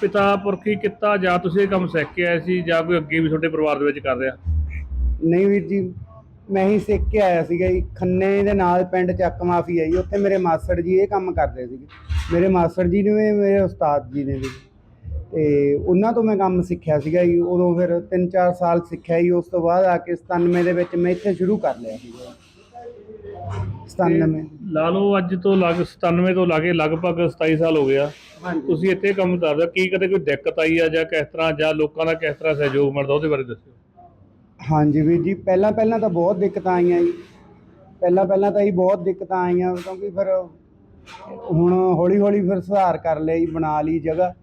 ਪਿਤਾ ਪੁਰਖੀ ਕੀਤਾ ਜਾਂ ਤੁਸੀਂ ਇਹ ਕੰਮ ਸਿੱਖ ਕੇ ਆਏ ਸੀ ਜਾਂ ਕੋਈ ਅੱਗੇ ਵੀ ਤੁਹਾਡੇ ਪਰਿਵਾਰ ਦੇ ਵਿੱਚ ਕਰ ਰਿਹਾ? ਨਹੀਂ ਵੀਰ ਜੀ ਮੈਂ ਹੀ ਸਿੱਖ ਕੇ ਆਇਆ ਸੀਗਾ ਜੀ। ਖੰਨੇ ਦੇ ਨਾਲ ਪਿੰਡ ਚੱਕ ਮਾਫੀ ਜੀ ਉੱਥੇ ਮੇਰੇ ਮਾਸੜ ਜੀ ਇਹ ਕੰਮ ਕਰਦੇ ਸੀਗੇ। ਮੇਰੇ ਮਾਸੜ ਜੀ ਨੇ ਮੇਰੇ ਉਸਤਾਦ ਜੀ ਨੇ ਵੀ। ਤੇ ਉਹਨਾਂ ਤੋਂ ਮੈਂ ਕੰਮ ਸਿੱਖਿਆ ਸੀਗਾ ਜੀ। ਉਦੋਂ ਫਿਰ 3-4 ਸਾਲ ਸਿੱਖਿਆ ਜੀ। ਉਸ ਤੋਂ ਬਾਅਦ ਆ ਕੇ 97 ਦੇ ਵਿੱਚ ਮੈਂ ਇੱਥੇ ਸ਼ੁਰੂ ਕਰ ਲਿਆ ਸੀਗਾ। 97 ਲਾ ਲਓ ਅੱਜ ਤੋਂ ਲਗ 97 ਤੋਂ ਲਾਗੇ ਲਗਭਗ 27 ਸਾਲ ਹੋ ਗਿਆ। ਤੁਸੀਂ ਇੱਥੇ ਕੰਮ ਕਰਦੇ ਕੀ ਕਦੇ ਕੋਈ ਦਿੱਕਤ ਆਈ ਆ ਜਾਂ ਕਿਸ ਤਰ੍ਹਾਂ ਜਾਂ ਲੋਕਾਂ ਦਾ ਕਿਸ ਤਰ੍ਹਾਂ ਸਹਿਯੋਗ ਮਿਲਦਾ? ਉਹਦੇ ਬਾਰੇ ਦੱਸਿਓ। ਹਾਂਜੀ ਵੀਰ ਜੀ, ਪਹਿਲਾਂ ਪਹਿਲਾਂ ਤਾਂ ਬਹੁਤ ਦਿੱਕਤਾਂ ਆਈਆਂ ਜੀ। ਪਹਿਲਾਂ ਪਹਿਲਾਂ ਤਾਂ ਹੀ ਬਹੁਤ ਦਿੱਕਤਾਂ ਆਈਆਂ, ਕਿਉਂਕਿ ਫਿਰ ਹੁਣ ਹੌਲੀ ਹੌਲੀ ਫਿਰ ਸੁਧਾਰ ਕਰ ਲਿਆ ਜੀ, ਬਣਾ ਲਈ ਜਗ੍ਹਾ।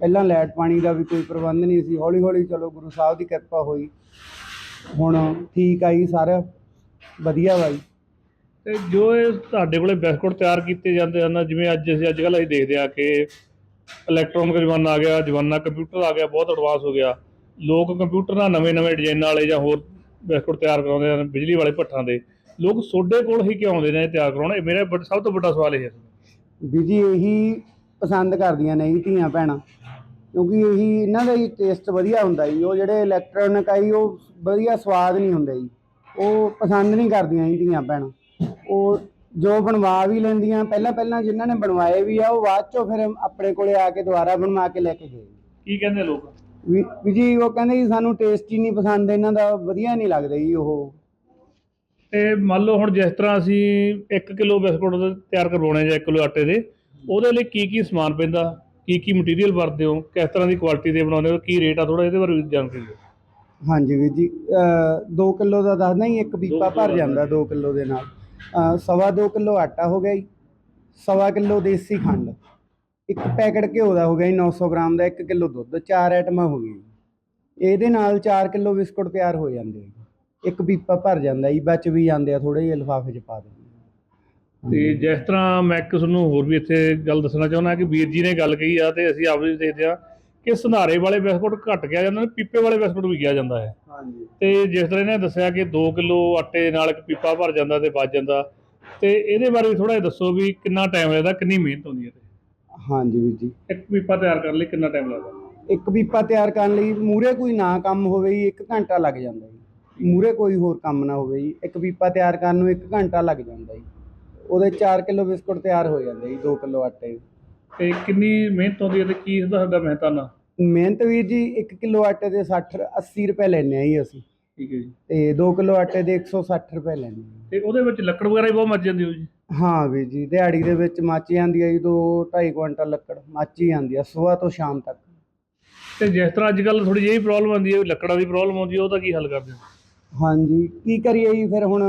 ਪਹਿਲਾਂ ਲਾਈਟ ਪਾਣੀ ਦਾ ਵੀ ਕੋਈ ਪ੍ਰਬੰਧ ਨਹੀਂ ਸੀ, ਹੌਲੀ ਹੌਲੀ ਚਲੋ ਗੁਰੂ ਸਾਹਿਬ ਦੀ ਕਿਰਪਾ ਹੋਈ। ਹੁਣ ਠੀਕ ਆ ਜੀ ਸਾਰਾ, ਵਧੀਆ ਵਾ ਜੀ। ਤੇ ਜੋ ਇਹ ਤੁਹਾਡੇ ਕੋਲੇ ਬਿਸਕੁਟ ਤਿਆਰ ਕੀਤੇ ਜਾਂਦੇ ਹਨ, ਜਿਵੇਂ ਅੱਜ ਅਸੀਂ ਅੱਜ ਕੱਲ੍ਹ ਅਸੀਂ ਦੇਖਦੇ ਆ ਕਿ ਇਲੈਕਟ੍ਰੋਨਿਕ ਜ਼ਮਾਨਾ ਆ ਗਿਆ, ਜ਼ਮਾਨਾ ਕੰਪਿਊਟਰ ਆ ਗਿਆ, ਬਹੁਤ ਐਡਵਾਂਸ ਹੋ ਗਿਆ। ਲੋਕ ਕੰਪਿਊਟਰ ਨਾਲ ਨਵੇਂ-ਨਵੇਂ ਡਿਜ਼ਾਈਨ ਵਾਲੇ ਜਾਂ ਹੋਰ ਬਿਸਕੁਟ ਤਿਆਰ ਕਰਾਉਂਦੇ ਹਨ ਬਿਜਲੀ ਵਾਲੇ ਭੱਠਾਂ ਦੇ। ਲੋਕ ਸੋਡੇ ਕੋਲ ਹੀ ਕਿਉਂ ਆਉਂਦੇ ਨੇ ਤਿਆਰ ਕਰਾਉਣ? ਇਹ ਮੇਰਾ ਵੱਡ- ਸਭ ਤੋਂ ਵੱਡਾ ਸਵਾਲ ਇਹ ਹੈ। ਵੀ ਜੀ ਇਹੀ ਪਸੰਦ ਕਰਦੀਆਂ ਨੇ ਜੀ ਧੀਆਂ ਭੈਣਾਂ ਕਿਉਂਕਿ ਇਹੀ ਇਹਨਾਂ ਦਾ ਹੀ ਟੇਸਟ ਵਧੀਆ ਹੁੰਦਾ ਜੀ। ਉਹ ਜਿਹੜੇ ਇਲੈਕਟ੍ਰੋਨਿਕ ਆਈ ਉਹ ਵਧੀਆ ਸਵਾਦ ਨਹੀਂ ਹੁੰਦਾ ਜੀ। ਉਹ ਪਸੰਦ ਨਹੀਂ ਕਰਦੀਆਂ ਜੀ ਧੀਆਂ ਭੈਣਾਂ। ਉਹ ਜੋ ਬਣਵਾ ਵੀ ਲੈਂਦੀਆਂ ਪਹਿਲਾਂ ਪਹਿਲਾਂ ਜਿਨ੍ਹਾਂ ਨੇ ਬਣਵਾਏ ਵੀ ਆ ਉਹ ਬਾਅਦ ਚੋਂ ਫਿਰ ਆਪਣੇ ਕੋਲੇ ਆ ਕੇ ਦੁਬਾਰਾ ਬਣਵਾ ਕੇ ਲੈ ਕੇ ਗਏ। ਕੀ ਕਹਿੰਦੇ ਲੋਕ? ਵੀ ਵੀ ਜੀ ਉਹ ਕਹਿੰਦੇ ਜੀ ਸਾਨੂੰ ਟੇਸਟ ਹੀ ਨਹੀਂ ਪਸੰਦ ਇਹਨਾਂ ਦਾ ਵਧੀਆ ਨਹੀਂ ਲੱਗਦਾ ਜੀ ਉਹ। ਤੇ ਮੰਨ ਲਓ ਹੁਣ ਜਿਸ ਤਰ੍ਹਾਂ ਅਸੀਂ 1 ਕਿਲੋ ਬਿਸਕੁਟ ਦੇ ਤਿਆਰ ਕਰਵਾਉਣੇ ਜਾਂ 1 ਕਿਲੋ ਆਟੇ ਦੇ ਉਹਦੇ ਲਈ ਕੀ ਕੀ ਸਮਾਨ ਪੈਂਦਾ? ਕੀ ਕੀ ਮਟੀਰੀਅਲ ਵਰਤਦੇ ਹੋ? ਕਿਸ ਤਰ੍ਹਾਂ ਦੀ ਕੁਆਲਿਟੀ ਦੇ ਬਣਾਉਂਦੇ ਹੋ? ਕੀ ਰੇਟ ਆ ਥੋੜਾ ਇਹਦੇ ਬਾਰੇ ਵੀ ਜਾਣਕਾਰੀ ਦਿਓ। ਹਾਂਜੀ ਵੀਰ ਜੀ 2 ਕਿਲੋ ਦਾ ਦੱਸਦਾ ਹੀ ਇੱਕ ਪੀਪਾ ਭਰ ਜਾਂਦਾ 2 ਕਿਲੋ ਦੇ ਨਾਲ। ਸਵਾ 2 ਕਿਲੋ ਆਟਾ ਹੋ ਗਿਆ ਜੀ ਸਵਾ ਕਿਲੋ ਦੇਸੀ ਖੰਡ। ਇੱਕ ਪੈਕਟ ਘਿਓ ਦਾ ਹੋ ਗਿਆ ਜੀ 900 ਗ੍ਰਾਮ ਦਾ 1 ਕਿਲੋ ਦੁੱਧ ਚਾਰ ਆਈਟਮਾਂ ਹੋ ਗਈਆਂ ਜੀ। ਇਹਦੇ ਨਾਲ 4 ਕਿਲੋ ਬਿਸਕੁਟ ਤਿਆਰ ਹੋ ਜਾਂਦੇ ਆ ਜੀ। ਇੱਕ ਪੀਪਾ ਭਰ ਜਾਂਦਾ ਜੀ ਬਚ ਵੀ ਜਾਂਦੇ ਆ ਥੋੜੇ ਜਿਹੇ ਲਿਫਾਫੇ 'ਚ ਪਾ ਦਿੰਦੇ। ਤੇ ਜਿਸ ਤਰ੍ਹਾਂ ਮੈਂ ਇੱਕ ਤੁਹਾਨੂੰ ਹੋਰ ਵੀ ਇੱਥੇ ਗੱਲ ਦੱਸਣਾ ਚਾਹੁੰਦਾ ਕਿ ਵੀਰ ਜੀ ਨੇ ਗੱਲ ਕਹੀ ਆ ਤੇ ਅਸੀਂ ਆਪ ਵੀ ਦੇਖਦੇ ਆ ਕਿ ਸੰਧਾਰੇ ਵਾਲੇ ਬਿਸਕੁਟ ਘੱਟ ਗਿਆ ਜਾਂਦਾ ਨੇ ਪੀਪੇ ਵਾਲੇ ਬਿਸਕੁਟ ਵੀ ਕਿਹਾ ਜਾਂਦਾ ਹੈ ਹਾਂਜੀ ਤੇ ਜਿਸ ਤਰ੍ਹਾਂ ਇਹਨੇ ਦੱਸਿਆ ਕਿ 2 ਕਿਲੋ ਆਟੇ ਨਾਲ ਇੱਕ ਪੀਪਾ ਭਰ ਜਾਂਦਾ ਤੇ ਬਚ ਜਾਂਦਾ ਤੇ ਇਹਦੇ ਬਾਰੇ ਥੋੜਾ ਜਿਹਾ ਦੱਸੋ ਵੀ ਕਿੰਨਾ ਟਾਈਮ ਲੱਗਦਾ ਕਿੰਨੀ ਮਿਹਨਤ ਹੁੰਦੀ ਹੈ ਤੇ ਹਾਂਜੀ ਵੀਰ ਜੀ। ਇੱਕ ਪੀਪਾ ਤਿਆਰ ਕਰਨ ਲਈ ਕਿੰਨਾ ਟਾਈਮ ਲੱਗਦਾ? ਇੱਕ ਪੀਪਾ ਤਿਆਰ ਕਰਨ ਲਈ ਮੂਰੇ ਕੋਈ ਨਾ ਕੰਮ ਹੋਵੇ ਜੀ 1 ਘੰਟਾ ਲੱਗ ਜਾਂਦਾ ਜੀ। ਮੂਰੇ ਕੋਈ ਹੋਰ ਕੰਮ ਨਾ ਹੋਵੇ ਜੀ ਇੱਕ ਪੀਪਾ ਤਿਆਰ ਕਰਨ ਨੂੰ 1 ਘੰਟਾ ਲੱਗ ਜਾਂਦਾ ਜੀ। ਉਹਦੇ 4 ਕਿਲੋ ਬਿਸਕੁਟ ਤਿਆਰ ਹੋ ਜਾਂਦੇ ਜੀ 2 ਕਿਲੋ ਆਟੇ। ਤੇ ਕਿੰਨੀ ਮਿਹਨਤ ਹੁੰਦੀ ਹੈ ਤੇ ਕੀ ਇਹਦਾ ਸਾਡਾ ਮਿਹਨਤਾਨਾ ਮਿਹਨਤ ਵੀਰ ਜੀ 1 ਕਿਲੋ ਆਟੇ ਦੇ 60 80 ਰੁਪਏ ਲੈਂਦੇ ਆ ਜੀ ਅਸੀਂ। ਠੀਕ ਹੈ ਜੀ। ਤੇ 2 ਕਿਲੋ ਆਟੇ ਦੇ 160 ਰੁਪਏ ਲੈਂਦੇ ਹਾਂ। ਤੇ ਉਹਦੇ ਵਿੱਚ ਲੱਕੜ ਵਗੈਰਾ ਵੀ ਬਹੁਤ ਮੱਚ ਜਾਂਦੀ ਹੋ ਜੀ। ਹਾਂ ਵੀਰ ਜੀ ਦਿਹਾੜੀ ਦੇ ਵਿੱਚ ਮੱਚ ਜਾਂਦੀ ਹੈ ਜੀ 2 2.5 ਕੁਇੰਟਲ ਲੱਕੜ ਮੱਚ ਹੀ ਜਾਂਦੀ ਆ ਸਵੇਰ ਤੋਂ ਸ਼ਾਮ ਤੱਕ। ਤੇ ਜਿਸ ਤਰ੍ਹਾਂ ਅੱਜ ਕੱਲ ਥੋੜੀ ਜਿਹੀ ਪ੍ਰੋਬਲਮ ਆਉਂਦੀ ਹੈ ਲੱਕੜਾਂ ਦੀ ਪ੍ਰੋਬਲਮ ਆਉਂਦੀ ਹੈ ਉਹਦਾ ਕੀ ਹੱਲ ਕਰਦੇ ਹੋ? ਹਾਂਜੀ ਕੀ ਕਰੀਏ ਜੀ ਫਿਰ ਹੁਣ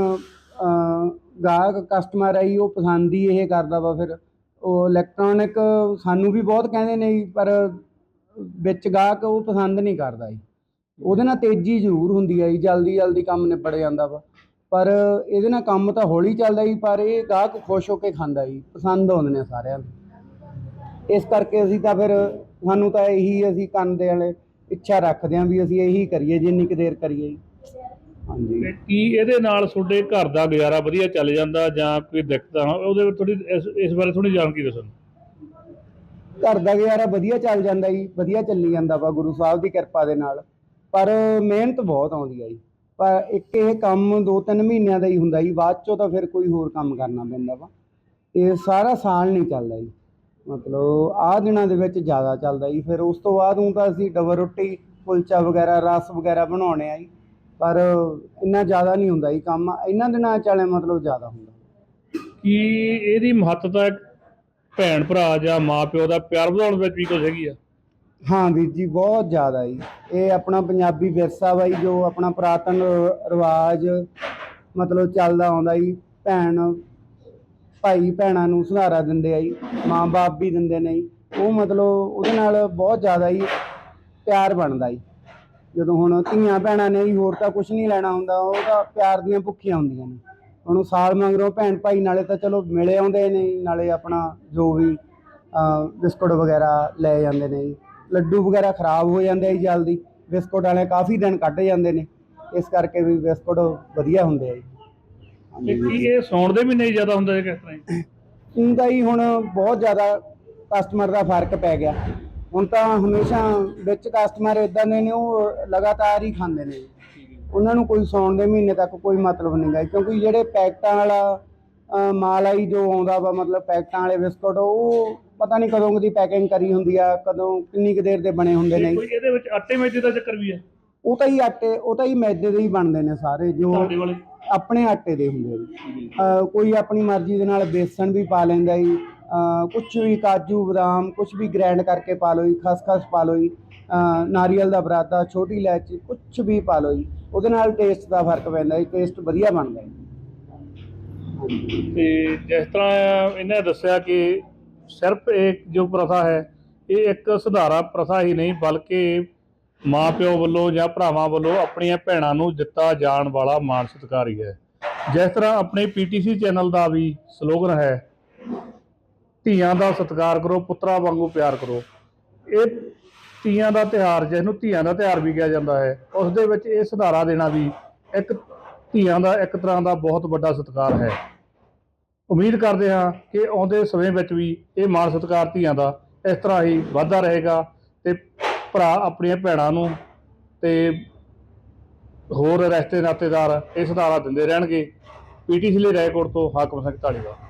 ਗਾਹਕ ਕਸਟਮਰ ਆਈ ਉਹ ਪਸੰਦ ਹੀ ਇਹ ਕਰਦਾ ਵਾ ਫਿਰ। ਉਹ ਇਲੈਕਟ੍ਰੋਨਿਕ ਸਾਨੂੰ ਵੀ ਬਹੁਤ ਕਹਿੰਦੇ ਨੇ ਜੀ ਪਰ ਵਿੱਚ ਗਾਹਕ ਉਹ ਪਸੰਦ ਨਹੀਂ ਕਰਦਾ ਜੀ। ਉਹਦੇ ਨਾਲ ਤੇਜ਼ੀ ਜ਼ਰੂਰ ਹੁੰਦੀ ਹੈ ਜੀ ਜਲਦੀ ਜਲਦੀ ਕੰਮ ਨਿਬੜ ਜਾਂਦਾ ਵਾ। ਪਰ ਇਹਦੇ ਨਾਲ ਕੰਮ ਤਾਂ ਹੌਲੀ ਚੱਲਦਾ ਜੀ ਪਰ ਇਹ ਗਾਹਕ ਖੁਸ਼ ਹੋ ਕੇ ਖਾਂਦਾ ਜੀ ਪਸੰਦ ਆਉਂਦੇ ਨੇ ਸਾਰਿਆਂ ਨੂੰ। ਇਸ ਕਰਕੇ ਅਸੀਂ ਤਾਂ ਫਿਰ ਸਾਨੂੰ ਤਾਂ ਇਹੀ ਅਸੀਂ ਕਰਨ ਦੇ ਵਾਲੇ ਇੱਛਾ ਰੱਖਦੇ ਹਾਂ ਵੀ ਅਸੀਂ ਇਹੀ ਕਰੀਏ ਜਿੰਨੀ ਕੁ ਦੇਰ ਕਰੀਏ ਜੀ। ਹਾਂਜੀ। ਤੇ ਕੀ ਇਹਦੇ ਨਾਲ ਤੁਹਾਡੇ ਘਰ ਦਾ ਗੁਜ਼ਾਰਾ ਵਧੀਆ ਚੱਲ ਜਾਂਦਾ ਜਾਂ ਕੋਈ ਦਿੱਕਤਾਂ ਉਹਦੇ ਵਿੱਚ ਥੋੜੀ ਇਸ ਇਸ ਬਾਰੇ ਥੋੜੀ ਜਾਣਕਾਰੀ ਦੱਸੋ ਘਰ ਦਾ ਗੁਜ਼ਾਰਾ ਵਧੀਆ ਚੱਲ ਜਾਂਦਾ ਜੀ ਵਧੀਆ ਚੱਲੀ ਜਾਂਦਾ ਵਾ ਗੁਰੂ ਸਾਹਿਬ ਦੀ ਕਿਰਪਾ ਦੇ ਨਾਲ। ਪਰ ਮਿਹਨਤ ਬਹੁਤ ਆਉਂਦੀ ਆ ਜੀ। ਪਰ ਇੱਕ ਇਹ ਕੰਮ 2-3 ਮਹੀਨਿਆਂ ਦਾ ਹੀ ਹੁੰਦਾ ਜੀ, ਬਾਅਦ ਚੋਂ ਤਾਂ ਫਿਰ ਕੋਈ ਹੋਰ ਕੰਮ ਕਰਨਾ ਪੈਂਦਾ ਵਾ। ਇਹ ਸਾਰਾ ਸਾਲ ਨਹੀਂ ਚੱਲਦਾ ਜੀ। ਮਤਲਬ ਆਹ ਦਿਨਾਂ ਦੇ ਵਿੱਚ ਜ਼ਿਆਦਾ ਚੱਲਦਾ ਜੀ। ਫਿਰ ਉਸ ਤੋਂ ਬਾਅਦ ਹੁਣ ਤਾਂ ਅਸੀਂ ਡਬਲ ਰੋਟੀ, ਕੁਲਚਾ ਵਗੈਰਾ, ਰਸ ਵਗੈਰਾ ਬਣਾਉਣੇ ਆ ਜੀ। ਪਰ ਇੰਨਾ ਜ਼ਿਆਦਾ ਨਹੀਂ ਹੁੰਦਾ ਜੀ ਕੰਮ। ਇਹਨਾਂ ਦਿਨਾਂ ਚਾਲੇ ਮਤਲਬ ਜ਼ਿਆਦਾ ਹੁੰਦਾ। ਕੀ ਇਹਦੀ ਮਹੱਤਤਾ ਭੈਣ ਭਰਾ ਜਾਂ ਮਾਂ ਪਿਓ ਦਾ ਪਿਆਰ ਵਧਾਉਣ ਵਿੱਚ ਵੀ ਕੁਝ ਹੈਗੀ ਆ? ਹਾਂ ਵੀਰ ਜੀ, ਬਹੁਤ ਜ਼ਿਆਦਾ ਜੀ। ਇਹ ਆਪਣਾ ਪੰਜਾਬੀ ਵਿਰਸਾ ਵਾ ਜੀ, ਜੋ ਆਪਣਾ ਪੁਰਾਤਨ ਰਿਵਾਜ ਮਤਲਬ ਚੱਲਦਾ ਆਉਂਦਾ ਜੀ। ਭੈਣ, ਭਾਈ ਭੈਣਾਂ ਨੂੰ ਸੁਧਾਰਾ ਦਿੰਦੇ ਆ ਜੀ ਮਾਂ-ਬਾਪ ਵੀ ਦਿੰਦੇ ਨੇ ਜੀ। ਉਹ ਮਤਲਬ ਉਹਦੇ ਨਾਲ ਬਹੁਤ ਜ਼ਿਆਦਾ ਹੀ ਪਿਆਰ ਬਣਦਾ ਜੀ। ਜਦੋਂ ਹੁਣ ਧੀਆਂ ਭੈਣਾਂ ਨੇ ਜੀ, ਹੋਰ ਤਾਂ ਕੁਝ ਨਹੀਂ ਲੈਣਾ ਹੁੰਦਾ, ਉਹ ਤਾਂ ਪਿਆਰ ਦੀਆਂ ਭੁੱਖੀਆਂ ਹੁੰਦੀਆਂ ਨੇ। ਹੁਣ ਉਹ ਸਾਲ ਮਗਰੋਂ ਭੈਣ ਭਾਈ ਨਾਲੇ ਤਾਂ ਚਲੋ ਮਿਲੇ ਆਉਂਦੇ ਨੇ ਨਾਲੇ ਆਪਣਾ ਜੋ ਵੀ ਬਿਸਕੁਟ ਵਗੈਰਾ ਲੈ ਜਾਂਦੇ ਨੇ ਜੀ। ਲੱਡੂ ਵਗੈਰਾ ਖਰਾਬ ਹੋ ਜਾਂਦੇ ਆ ਜੀ ਜਲਦੀ ਬਿਸਕੁਟ ਵਾਲੇ ਕਾਫੀ ਦਿਨ ਕੱਢ ਜਾਂਦੇ ਨੇ ਇਸ ਕਰਕੇ ਵੀ ਬਿਸਕੁਟ ਵਧੀਆ ਹੁੰਦੇ ਆ ਜੀ। ਤੇ ਕੀ ਇਹ ਸੌਣ ਦੇ ਮਹੀਨੇ ਹੀ ਜ਼ਿਆਦਾ ਹੁੰਦਾ ਹੈ ਕਿਸ ਤਰ੍ਹਾਂ ਜੀ? ਇਹਦਾ ਹੀ ਹੁਣ ਬਹੁਤ ਜ਼ਿਆਦਾ ਕਸਟਮਰ ਦਾ ਫ਼ਰਕ ਪੈ ਗਿਆ। ਹੁਣ ਤਾਂ ਹਮੇਸ਼ਾ ਵਿੱਚ ਕਸਟਮਰ ਇਦਾਂ ਦੇ ਨੇ ਉਹ ਲਗਾਤਾਰ ਹੀ ਖਾਂਦੇ ਨੇ। ਉਹਨਾਂ ਨੂੰ ਕੋਈ ਸੌਣ ਦੇ ਮਹੀਨੇ ਤੱਕ ਕੋਈ ਮਤਲਬ ਨਹੀਂ ਗਾ ਕਿਉਂਕਿ ਜਿਹੜੇ ਪੈਕਟਾਂ ਵਾਲਾ ਅਹ, ਮਾਲ ਆਈ ਜੋ ਆਉਂਦਾ ਵਾ ਮਤਲਬ ਪੈਕਟਾਂ ਵਾਲੇ ਬਿਸਕੁਟ ਉਹ ਪਤਾ ਨਹੀਂ ਕਦੋਂ ਦੀ ਪੈਕਿੰਗ ਕਰੀ ਹੁੰਦੀ ਆ ਕਦੋਂ ਕਿੰਨੀ ਕੁ ਦੇਰ ਦੇ ਬਣੇ ਹੁੰਦੇ ਨੇ। ਕੋਈ ਇਹਦੇ ਵਿੱਚ ਆਟੇ ਮੇਜੇ ਦਾ ਚੱਕਰ ਵੀ ਹੈ? ਉਹ ਤਾਂ ਹੀ ਆਟੇ ਉਹ ਤਾਂ ਹੀ ਮੈਦੇ ਦੇ ਹੀ ਬਣਦੇ ਨੇ ਸਾਰੇ ਜੋ ਤੁਹਾਡੇ ਵਾਲੇ? ਆਪਣੇ ਆਟੇ ਦੇ ਹੁੰਦੇ ਜੀ ਅਹ ਕੋਈ ਆਪਣੀ ਮਰਜ਼ੀ ਦੇ ਨਾਲ ਬੇਸਣ ਵੀ ਪਾ ਲੈਂਦਾ ਜੀ ਕੁਝ ਵੀ ਕਾਜੂ ਬਦਾਮ ਕੁਝ ਵੀ ਗ੍ਰਾਈਂਡ ਕਰਕੇ ਪਾ ਲਓ ਜੀ ਖਸਖਸ ਪਾ ਲਓ ਜੀ ਅਹ ਨਾਰੀਅਲ ਦਾ ਬਰਾਦਾ ਛੋਟੀ ਇਲਾਇਚੀ ਕੁਝ ਵੀ ਪਾ ਲਓ ਜੀ ਉਹਦੇ ਨਾਲ ਟੇਸਟ ਦਾ ਫ਼ਰਕ ਪੈਂਦਾ ਜੀ ਟੇਸਟ ਵਧੀਆ ਬਣਦਾ ਜੀ। ਤੇ ਜਿਸ ਤਰ੍ਹਾਂ ਇਹਨੇ ਦੱਸਿਆ ਕਿ ਸਿਰਫ ਇੱਕ ਜੋ ਪ੍ਰਥਾ ਹੈ, ਇਹ ਇੱਕ ਸੁਧਾਰਾ ਪ੍ਰਥਾ ਹੀ ਨਹੀਂ, ਬਲਕਿ ਮਾਪਿਓ ਵੱਲੋਂ ਜਾਂ ਭਰਾਵਾਂ ਵੱਲੋਂ ਆਪਣੀਆਂ ਭੈਣਾਂ ਨੂੰ ਦਿੱਤਾ ਜਾਣ ਵਾਲਾ ਮਾਣ ਸਤਿਕਾਰ ਹੀ ਹੈ। ਜਿਸ ਤਰ੍ਹਾਂ ਆਪਣੇ ਪੀਟੀਸੀ ਚੈਨਲ ਦਾ ਵੀ ਸਲੋਗਨ ਹੈ, ਧੀਆਂ ਦਾ ਸਤਿਕਾਰ ਕਰੋ, ਪੁੱਤਰਾਂ ਵਾਂਗੂ ਪਿਆਰ ਕਰੋ। ਇਹ ਧੀਆਂ ਦਾ ਤਿਉਹਾਰ ਜਿਸ ਨੂੰ ਧੀਆਂ ਦਾ ਤਿਉਹਾਰ ਵੀ ਕਿਹਾ ਜਾਂਦਾ ਹੈ ਉਸ ਦੇ ਵਿੱਚ ਇਹ ਸੁਧਾਰਾ ਦੇਣਾ ਵੀ ਇੱਕ ਧੀਆਂ ਦਾ ਇੱਕ ਤਰ੍ਹਾਂ ਦਾ ਬਹੁਤ ਵੱਡਾ ਸਤਿਕਾਰ ਹੈ। ਉਮੀਦ ਕਰਦੇ ਹਾਂ ਕਿ ਆਉਂਦੇ ਸਮੇਂ ਵਿੱਚ ਵੀ ਇਹ ਮਾਣ ਸਤਿਕਾਰ ਧੀਆਂ ਦਾ ਇਸ ਤਰ੍ਹਾਂ ਹੀ ਵਾਧਾ ਰਹੇਗਾ ਤੇ ਭਰਾ ਆਪਣੀਆਂ ਭੈਣਾਂ ਨੂੰ ਤੇ ਹੋਰ ਰਿਸ਼ਤੇ ਨਾਤੇਦਾਰ ਇਹ ਸੁਧਾਰਾ ਦਿੰਦੇ ਰਹਿਣਗੇ। ਪੀਟੀਸੀ ਲਈ ਰਾਏਕੋਟ ਤੋਂ ਹਾਕਮ ਸਿੰਘ ਢਾਲੀਵਾਲ